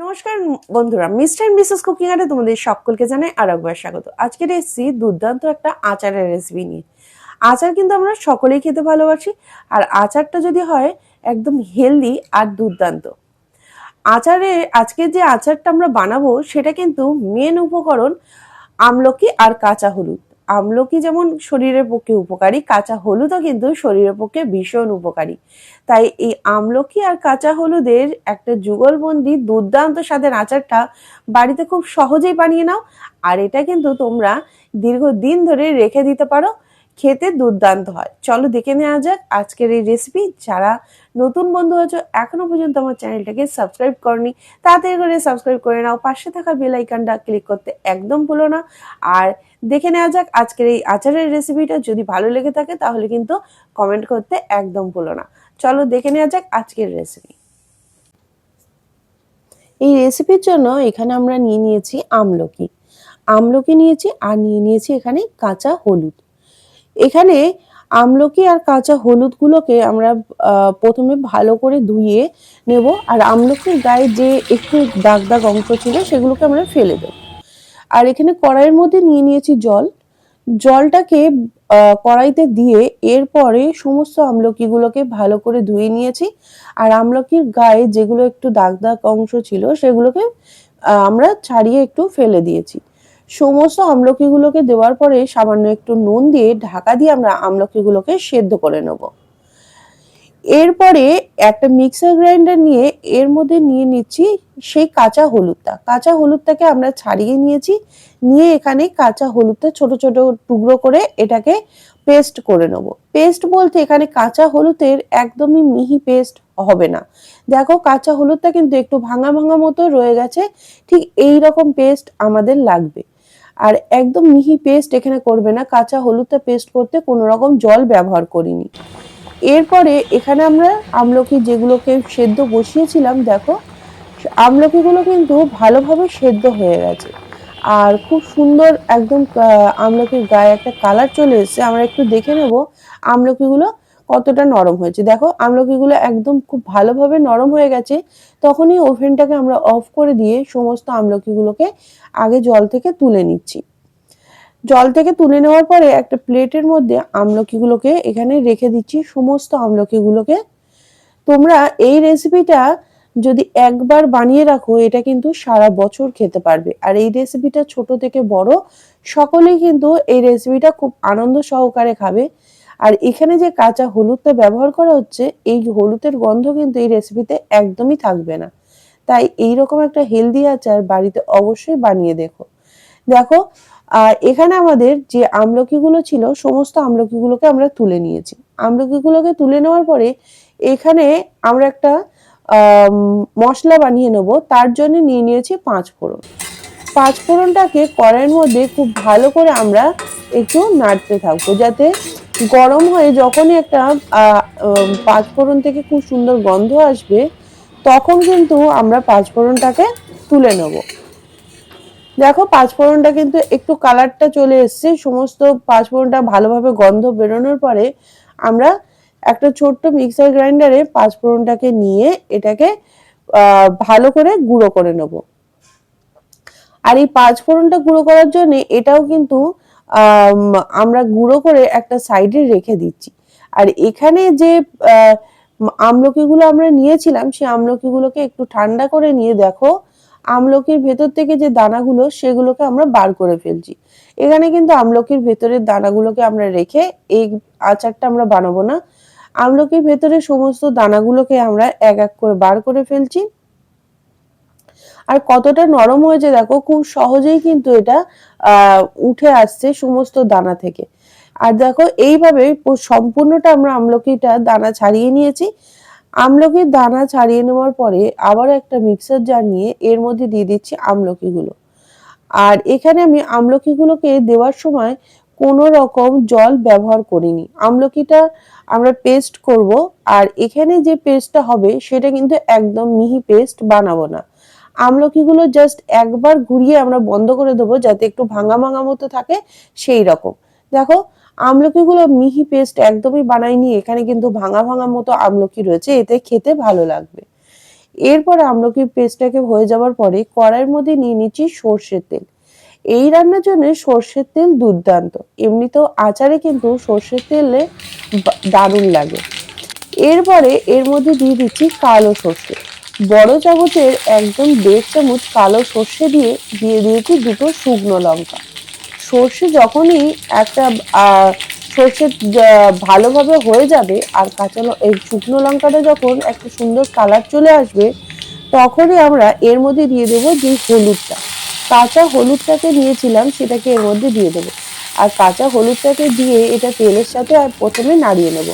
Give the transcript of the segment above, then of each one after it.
নমস্কার বন্ধুরা, mister and Mrs cooking আরে তোমাদের সকলকে জানাই আর একবার স্বাগত। আজকের এসেছি দুর্দান্ত একটা আচারের রেসিপি নিয়ে। আচার কিন্তু আমরা সকলেই খেতে ভালোবাসি, আর আচারটা যদি হয় একদম হেলদি আর দুর্দান্ত। আচারে, আজকে যে আচারটা আমরা বানাবো, সেটা কিন্তু মেন উপকরণ আমলকি আর কাঁচা হলুদ। আমলকি যেমন শরীরের পক্ষে উপকারী, কাঁচা হলুদও কিন্তু শরীরের পক্ষে ভীষণ উপকারী। তাই এই আমলকি আর কাঁচা হলুদের একটা যুগলবন্দি, দুর্দান্ত স্বাদের আচারটা বাড়িতে খুব সহজেই বানিয়ে নাও। আর এটা কিন্তু তোমরা দীর্ঘদিন ধরে রেখে দিতে পারো, খেতে দুর্দান্ত হয়। চলো দেখে নেওয়া যাক আজকের এই রেসিপি যারা নতুন বন্ধু আছো এখনও পর্যন্ত আমার চ্যানেলটাকে সাবস্ক্রাইব করনি, তাড়াতাড়ি করে সাবস্ক্রাইব করে নাও। পাশে থাকা বেল আইকনটা ক্লিক করতে একদম ভুলো না। আর দেখে নেওয়া যাক আজকের এই আচারের রেসিপিটা যদি ভালো লেগে থাকে তাহলে কিন্তু কমেন্ট করতে একদম ভুলো না। চলো দেখে নেওয়া যাক আজকের রেসিপি এই রেসিপির জন্য এখানে আমরা নিয়ে নিয়েছি আমলকি। আমলকি নিয়েছি আর নিয়ে নিয়েছি এখানে কাঁচা হলুদ। এখানে আমলকি আর কাঁচা হলুদগুলোকে আমরা প্রথমে ভালো করে ধুয়ে নেব। আর আমলকির গায়ে যে একটু দাগ দাগ অংশ ছিল সেগুলোকে আমরা ফেলে দেব। আর এখানে কড়াইয়ের মধ্যে নিয়ে নিয়েছি জল। জলটাকে কড়াইতে দিয়ে এরপরে সমস্ত আমলকিগুলোকে ভালো করে ধুয়ে নিয়েছি। আর আমলকির গায়ে যেগুলো একটু দাগ দাগ অংশ ছিল সেগুলোকে আমরা ছাড়িয়ে একটু ফেলে দিয়েছি। সমস্ত আমলকিগুলোকে দেওয়ার পরে সামান্য একটু নুন দিয়ে ঢাকা দিয়ে আমরা আমলকিগুলোকে সেদ্ধ করে নেব। এরপরে একটা মিক্সার গ্রাইন্ডার নিয়ে এর মধ্যে নিয়ে নিচ্ছি সেই কাঁচা হলুদটা। কাঁচা হলুদটাকে আমরা ছাড়িয়ে নিয়েছি। নিয়ে এখানে কাঁচা হলুদটা ছোট ছোট টুকরো করে এটাকে পেস্ট করে নেব। পেস্ট বলতে এখানে কাঁচা হলুদের একদমই মিহি পেস্ট হবে না। দেখো কাঁচা হলুদটা কিন্তু একটু ভাঙা ভাঙা মতো রয়ে গেছে। ঠিক এই রকম পেস্ট আমাদের লাগবে। আর একদম মিহি পেস্ট এখানে করবে না। কাঁচা হলুদটা পেস্ট করতে কোনো রকম জল ব্যবহার করিনি। এরপরে এখানে আমরা আমলকি যেগুলোকে সেদ্ধ বসিয়েছিলাম, দেখো, আমলকিগুলো কিন্তু ভালোভাবে সেদ্ধ হয়ে গেছে। আর খুব সুন্দর একদম আমলকির গায়ে একটা কালার চলে এসেছে। আমরা একটু দেখে নেব আমলকিগুলো কতটা নরম হয়েছে। দেখো, আমলকিগুলো একদম খুব ভালোভাবে নরম হয়ে গেছে। তখনই ওভেনটাকে আমরা অফ করে দিয়ে সমস্ত আমলকিগুলোকে আগে জল থেকে তুলে নিচ্ছি। জল থেকে তুলে নেওয়ার পরে একটা প্লেটের মধ্যে আমলকিগুলোকে এখানে রেখে দিচ্ছি, সমস্ত আমলকিগুলোকে। তোমরা এই রেসিপিটা যদি একবার বানিয়ে রাখো, এটা কিন্তু সারা বছর খেতে পারবে। আর এই রেসিপিটা ছোট থেকে বড়, সকলেই কিন্তু এই রেসিপিটা খুব আনন্দ সহকারে খাবে। আর এখানে যে কাঁচা হলুদটা ব্যবহার করা হচ্ছে, এই হলুদের গন্ধ কিন্তু এই রেসিপিতে একদমই থাকবে না। তাই এইরকম একটা হেলদি আচার বাড়িতে অবশ্যই বানিয়ে দেখো। দেখো আর এখানে আমাদের যে আমলকিগুলো ছিল, সমস্ত আমলকিগুলোকে আমরা তুলে নিয়েছি। আমলকিগুলোকে তুলে নেওয়ার পরে এখানে আমরা একটা মশলা বানিয়ে নেব। তার জন্য নিয়ে নিয়েছি পাঁচ ফোড়ন। পাঁচ ফোড়নটাকে কড়াইয়ের মধ্যে খুব ভালো করে আমরা একটু নাড়তে থাকব, যাতে গরম হয়ে যখনই একটা পাঁচ ফোড়ন থেকে খুব সুন্দর গন্ধ আসবে, তখন কিন্তু আমরা পাঁচ ফোড়নটাকে তুলে নেব। দেখো পাঁচফোড়নটা কিন্তু একটু কালারটা চলে এসছে। সমস্ত পাঁচফোড়নটা ভালোভাবে গন্ধ বেরোনোর পরে আমরা একটা ছোট্ট মিক্সার গ্রাইন্ডারে পাঁচফোড়নটাকে নিয়ে এটাকে ভালো করে গুঁড়ো করে নেব। আর এই পাঁচফোড়নটা গুঁড়ো করার জন্য এটাও কিন্তু আম, আমরা গুঁড়ো করে একটা সাইডে রেখে দিচ্ছি। আর এখানে যে আমলকিগুলো আমরা নিয়েছিলাম সেই আমলকিগুলোকে একটু ঠান্ডা করে নিয়ে দেখো আমলকির ভেতর থেকে যে দানাগুলো, সেগুলোকে আমরা বার করে ফেলছি। এখানে কিন্তু আমলকির ভেতরের দানাগুলোকে আমরা রেখে এই আচারটা আমরা বানাবো না। আমলকির ভেতরে সমস্ত দানাগুলোকে আমরা এক এক করে বার করে ফেলছি। আর কতটা নরম হয়েছে দেখো, খুব সহজেই কিন্তু এটা উঠে আসছে সমস্ত দানা থেকে। আর দেখো, এইভাবে সম্পূর্ণটা আমরা আমলকিটা দানা ছাড়িয়ে নিয়েছি। আমলকির দানা ছাড়িয়ে নেওয়ার পরে আবার একটা মিক্সার জার নিয়ে এর মধ্যে দিয়ে দিচ্ছি আমলকিগুলো। আর এখানে আমি আমলকিগুলোকে দেওয়ার সময় কোনো রকম জল ব্যবহার করিনি। আমলকিটা আমরা পেস্ট করব আর এখানে যে পেস্টটা হবে সেটা কিন্তু একদম মিহি পেস্ট বানাবো না। আমলকিগুলো জাস্ট একবার ঘুরিয়ে আমরা বন্ধ করে দেবো যাতে একটু ভাঙা ভাঙা মতো থাকে সেই রকম দেখো আমলকিগুলো মিহি পেস্ট একদমই বানাইনি, এখানে কিন্তু ভাঙা ভাঙা মতো আমলকি রয়েছে, এতে খেতে ভালো লাগবে। এরপরে আমলকির পেস্টটাকে হয়ে যাওয়ার পরে কড়াইয়ের মধ্যে নিয়ে নিচ্ছি সর্ষের তেল। এই রান্নার জন্য সর্ষের তেল দুর্দান্ত, এমনিতেও আচারে কিন্তু সর্ষের তেলে দারুণ লাগে। এরপরে এর মধ্যে দিয়ে দিচ্ছি কালো সর্ষে। বড় চামচের একদম দেড় চামচ কালো সর্ষে দিয়ে দিয়ে দিয়েছি দুটো শুকনো লঙ্কা। সর্ষে যখনই একটা সর্ষে ভালোভাবে হয়ে যাবে আর কাঁচা এই শুকনো লঙ্কাটা যখন একটা সুন্দর কালার চলে আসবে, তখনই আমরা এর মধ্যে দিয়ে দেবো যে হলুদটা। কাঁচা হলুদটাকে নিয়েছিলাম সেটাকে এর মধ্যে দিয়ে দেবো। আর কাঁচা হলুদটাকে দিয়ে এটা তেলের সাথে আর প্রথমে নাড়িয়ে নেব।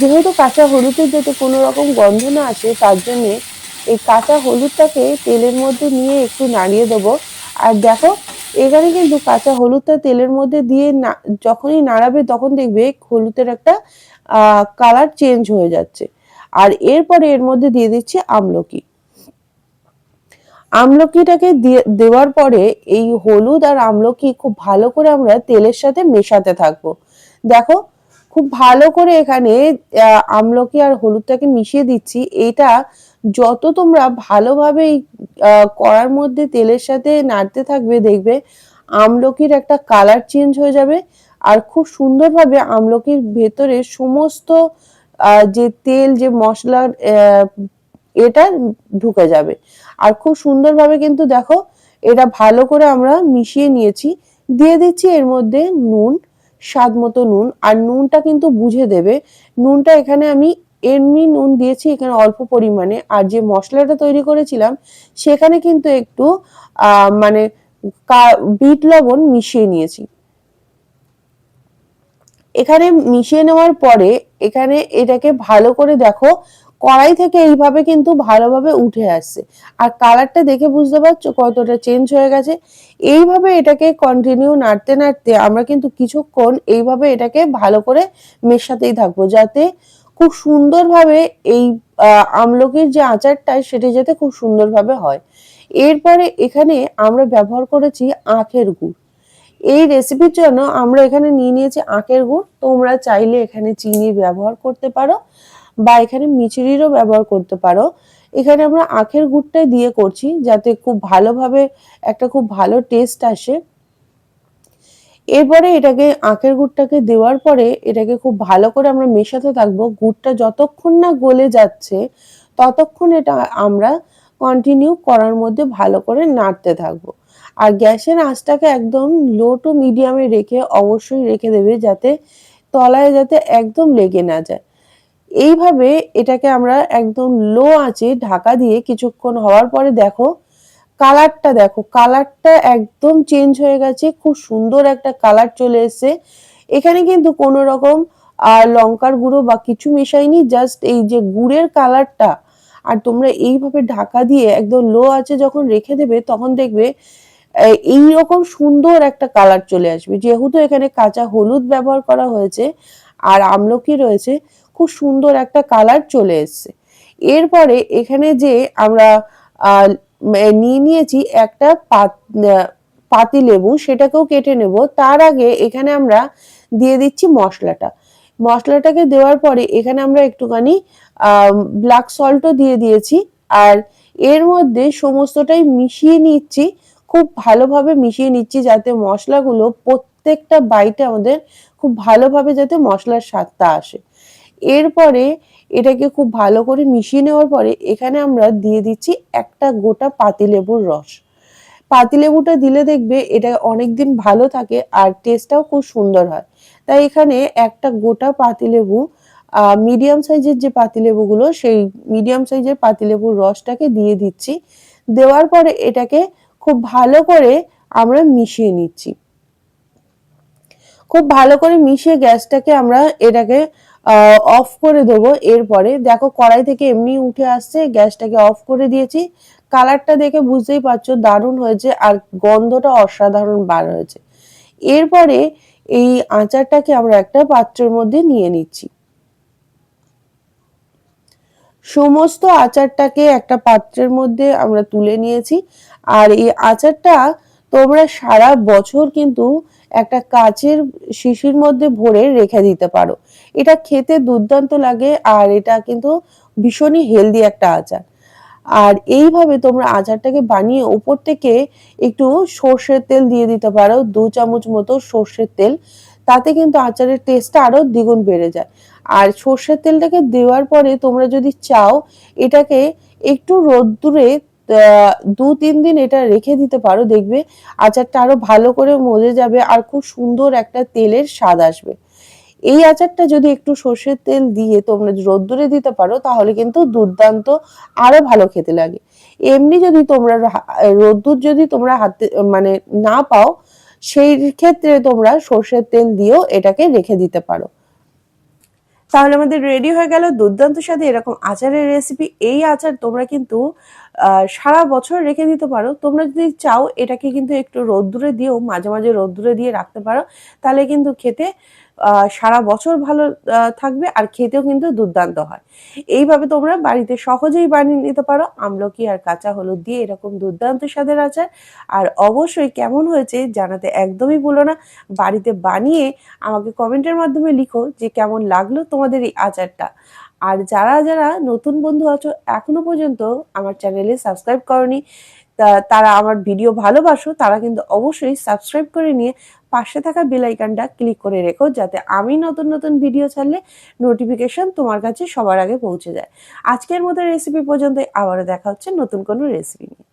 যেহেতু কাঁচা হলুদের যাতে কোনো রকম গন্ধ না আসে, তার জন্যে এই কাঁচা হলুদটাকে তেলের মধ্যে নিয়ে একটু নাড়িয়ে দেবো। আর দেখো এখানে কিন্তু কাঁচা হলুদটা তেলের মধ্যে দিয়ে না, যখনই নাড়াবে তখন দেখবে হলুদের একটা কালার চেঞ্জ হয়ে যাচ্ছে। আর এরপরে এর মধ্যে দিয়ে দিচ্ছি আমলকি। আমলকিটাকে দেওয়ার পরে এই হলুদ আর আমলকি খুব ভালো করে আমরা তেলের সাথে মেশাতে থাকব। দেখো, খুব ভালো করে এখানে আমলকি আর হলুদটাকে মিশিয়ে দিচ্ছি। এটা যত তোমরা ভালোভাবে আহ, কড়ার মধ্যে তেলের সাথে নাড়তে থাকবে দেখবে আমলকির একটা কালার চেঞ্জ হয়ে যাবে। আর খুব সুন্দরভাবে আমলকির ভেতরে সমস্ত যে তেল যে মশলার এটা ঢুকে যাবে। আর খুব সুন্দরভাবে কিন্তু দেখো এটা ভালো করে আমরা মিশিয়ে নিয়েছি। দিয়ে দিচ্ছি এর মধ্যে নুন স্বাদ মতো নুন। আর নুনটা কিন্তু বুঝে দেবে। নুনটা এখানে আমি এমনি নুন দিয়েছি, এখানে অল্প পরিমাণে। আর যে মশলাটা তৈরি করেছিলাম, সেখানে কিন্তু একটু মানে বিট লবণ মিশিয়ে নিয়েছি। এখানে মিশিয়ে নেওয়ার পরে, এখানে এটাকে ভালো করে দেখো, কড়াই থেকে এইভাবে কিন্তু ভালোভাবে উঠে আসছে। আর কালারটা দেখে বুঝতে পারছ কতটা চেঞ্জ হয়ে গেছে? এইভাবে এটাকে কন্টিনিউ নাড়তে নাড়তে আমরা কিন্তু কিছুক্ষণ এইভাবে এটাকে ভালো করে মেশাতেই থাকব, যাতে খুব সুন্দরভাবে এই আমলকির যে আচারটা সেটা যাতে খুব সুন্দরভাবে হয়। এরপরে এখানে আমরা ব্যবহার করেছি আখের গুড়। এই রেসিপির জন্য আমরা এখানে নিয়ে নিয়েছি আখের গুড়। তোমরা চাইলে এখানে চিনি ব্যবহার করতে পারো বা এখানে মিচড়িরও ব্যবহার করতে পারো। এখানে আমরা আখের গুড়টাই দিয়ে করছি যাতে খুব ভালোভাবে একটা খুব ভালো টেস্ট আসে। এরপরে এটাকে আখের গুড়টাকে দেওয়ার পরে এটাকে খুব ভালো করে আমরা মেশাতে থাকব। গুড়টা যতক্ষণ না গলে যাচ্ছে, ততক্ষণ এটা আমরা কন্টিনিউ করার মধ্যে ভালো করে নাড়তে থাকব। আর গ্যাসের আঁচটাকে একদম লো টু মিডিয়ামে রেখে অবশ্যই রেখে দেবে যাতে তলায় যাতে একদম লেগে না যায়। এইভাবে এটাকে আমরা একদম লো আঁচে ঢাকা দিয়ে কিছুক্ষণ হওয়ার পরে দেখো কালারটা দেখো, কালারটা একদম চেঞ্জ হয়ে গেছে, খুব সুন্দর একটা কালার চলে এসেছে। এখানে কিন্তু কোনো রকম আর লঙ্কার গুঁড়ো বা কিছু মেশাইনি জাস্ট এই যে গুড়ের কালারটা। আর তোমরা এইভাবে ঢাকা দিয়ে একদম লো আছে যখন রেখে দেবে, তখন দেখবে এই রকম সুন্দর একটা কালার চলে আসবে। যেহেতু এখানে কাঁচা হলুদ ব্যবহার করা হয়েছে, আর আমলকি রয়েছে, খুব সুন্দর একটা কালার চলে এসছে। এরপরে এখানে যে আমরা নিয়ে নিয়েছি একটা পাতি লেবু, সেটাকেও কেটে নেব। তার আগে এখানে আমরা দিয়ে দিচ্ছি মশলাটা। মশলাটাকে দেওয়ার পরে এখানে আমরা একটুখানি ব্ল্যাক সল্টও দিয়ে দিয়েছি। আর এর মধ্যে সমস্তটাই মিশিয়ে নিচ্ছি, খুব ভালোভাবে মিশিয়ে নিচ্ছি যাতে মশলাগুলো প্রত্যেকটা বাইটে আমাদের খুব ভালোভাবে যাতে মশলার স্বাদটা আসে। এরপরে এটাকে খুব ভালো করে মিশিয়ে নেওয়ার পরে এখানে আমরা দিয়ে দিচ্ছি একটা গোটা পাতিলেবুর রস। পাতিলেবুটা দিলে দেখবে এটা অনেক দিন ভালো থাকে আর টেস্টটাও খুব সুন্দর হয়। তাই এখানে একটা গোটা পাতিলেবু মিডিয়াম সাইজের যে পাতিলেবুগুলো, সেই মিডিয়াম সাইজের পাতিলেবুর রসটাকে দিয়ে দিচ্ছি। দেওয়ার পরে এটাকে খুব ভালো করে আমরা মিশিয়ে নিচ্ছি। খুব ভালো করে মিশিয়ে গ্যাসটাকে আমরা এটাকে অফ করে দেবো। এরপরে দেখো কড়াই থেকে এমনি উঠে আসছে, গ্যাসটাকে অফ করে দিয়েছি। কালারটা দেখে বুঝতেই পারছ, দারুণ হয়েছে আর গন্ধটা অসাধারণ বার হয়েছে। এরপরে এই আচারটাকে আমরা একটা পাত্রের মধ্যে নিয়ে নিচ্ছি। সমস্ত আচারটাকে একটা পাত্রের মধ্যে আমরা তুলে নিয়েছি। আর এই আচারটা তোমরা সারা বছর কিন্তু একটা কাচের শিশির মধ্যে ভরে রেখে দিতে পারো। এটা খেতে দুর্দান্ত লাগে আর এটা কিন্তু ভীষণই হেলদি একটা আচার। আর এইভাবে তোমরা আচারটাকে বানিয়ে উপর থেকে একটু সর্ষের তেল দিয়ে দিতে পারো, দু চামচ মতো সর্ষের তেল। তাতে কিন্তু আচারের টেস্টটা আরও দ্বিগুণ বেড়ে যায়। আর সর্ষের তেলটাকে দেওয়ার পরে তোমরা যদি চাও, এটাকে একটু রোদ্দুরে দু তিন দিন এটা রেখে দিতে পারো, দেখবে আচারটা আরও ভালো করে মজে যাবে আর খুব সুন্দর একটা তেলের স্বাদ আসবে। এই আচারটা যদি একটু সর্ষের তেল দিয়ে তোমরা রোদ্দুরে দিতে পারো, তাহলে কিন্তু দুর্দান্ত, আরও ভালো খেতে লাগে। এমনি যদি তোমরা রোদ্দুর যদি তোমরা হাতে মানে না পাও, সেই ক্ষেত্রে তোমরা সর্ষের তেল দিয়েও এটাকে রেখে দিতে পারো। তাহলে আমাদের রেডি হয়ে গেল দুর্দান্ত সাথে এরকম আচারের রেসিপি এই আচার তোমরা কিন্তু সারা বছর রেখে দিতে পারো। তোমরা যদি চাও এটাকে কিন্তু একটু রোদ্দুরে দিয়েও, মাঝে মাঝে রোদ্দুরে দিয়ে রাখতে পারো, তাহলে কিন্তু খেতে সারা বছর ভালো থাকবে আর খেতেও কিন্তু দুর্দান্ত হয়। এইভাবে তোমরা বাড়িতে সহজেই বানিয়ে নিতে পারো। আমলকি আর কাঁচা হলুদ দিয়ে এরকম দুর্দান্ত স্বাদের আচার। আর অবশ্যই কেমন হয়েছে জানাতে একদমই ভুলো না। বাড়িতে বানিয়ে আমাকে কমেন্টের মাধ্যমে লিখো যে কেমন লাগল তোমাদের এই আচারটা। আর যারা যারা নতুন বন্ধু আছো, এখনও পর্যন্ত আমার চ্যানেলে সাবস্ক্রাইব করনি তারা আমার ভিডিও ভালোবাসো, তারা কিন্তু অবশ্যই সাবস্ক্রাইব করে নিয়ে পাশে থাকা বেল আইকনটা ক্লিক করে রেখো যাতে আমি নতুন নতুন ভিডিও ছাড়লে নোটিফিকেশন তোমার কাছে সবার আগে পৌঁছে যায়। আজকের মতো রেসিপি পর্যন্ত আবারও দেখা হচ্ছে নতুন কোনো রেসিপি নিয়ে।